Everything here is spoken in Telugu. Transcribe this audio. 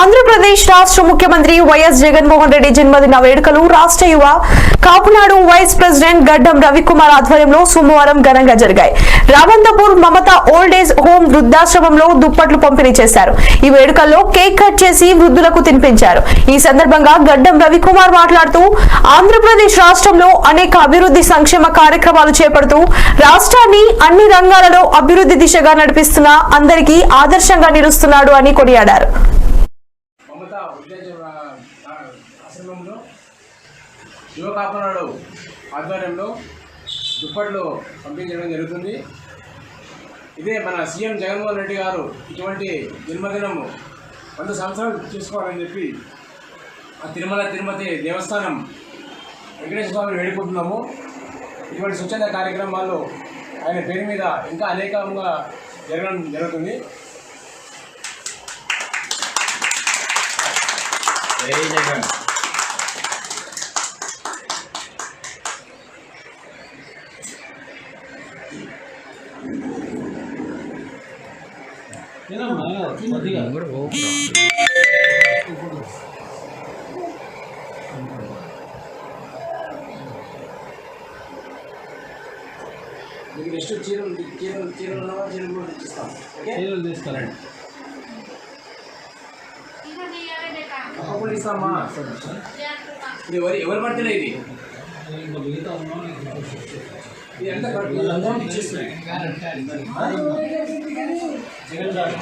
ఆంధ్రప్రదేశ్ రాష్ట్ర ముఖ్యమంత్రి వైఎస్ జగన్మోహన్ రెడ్డి జన్మదిన వేడుకలు. రాష్ట్ర యువ కాపునాడు వైస్ ప్రెసిడెంట్ గడ్డం రవికుమార్ ఆధ్వర్యంలో సోమవారం ఘనంగా జరిగాయి. Ravantapur Mamata old age home వృద్ధాశ్రమంలో దుప్పట్లు పంపిణీ చేశారు. ఈ వేడుకల్లో కేక్ కట్ చేసి వృద్ధులకు తినిపించారు. ఈ సందర్భంగా గడ్డం రవికుమార్ మాట్లాడుతూ ఆంధ్రప్రదేశ్ రాష్ట్రంలో అనేక అభివృద్ధి సంక్షేమ కార్యక్రమాలు చేపడుతూ రాష్ట్రాన్ని అన్ని రంగాలలో అభివృద్ధి దిశగా నడిపిస్తున్న అందరికీ ఆదర్శంగా నిలుస్తున్నాడు అని కొనియాడారు మమత ఉద్దేశ ఆశ్రమంలో యువకాపనాడు ఆధ్వర్యంలో దుప్పట్లు పంపించడం జరుగుతుంది. ఇదే మన సీఎం జగన్మోహన్ రెడ్డి గారు ఇటువంటి జన్మదినం వంద సంవత్సరాలు చేసుకోవాలని చెప్పి ఆ తిరుమల తిరుపతి దేవస్థానం వెంకటేశ్వర స్వామిని వేడుకుంటున్నాము. ఇటువంటి స్వచ్ఛంద కార్యక్రమాలు ఆయన పేరు మీద ఇంకా అనేకంగా జరగడం జరుగుతుంది. జై జగన్. మీకు నెక్స్ట్ చీరలు చీరలు చీరలు ఉన్నావా చీరలు కూడా తెచ్చిస్తాం ఓకే చీరలు తీసుకురండి తప్పకుండా ఇస్తామా ఇది ఎవరు ఎవరు పడితేనే ఇది ఇంకా మిగతా జగన్ గారు.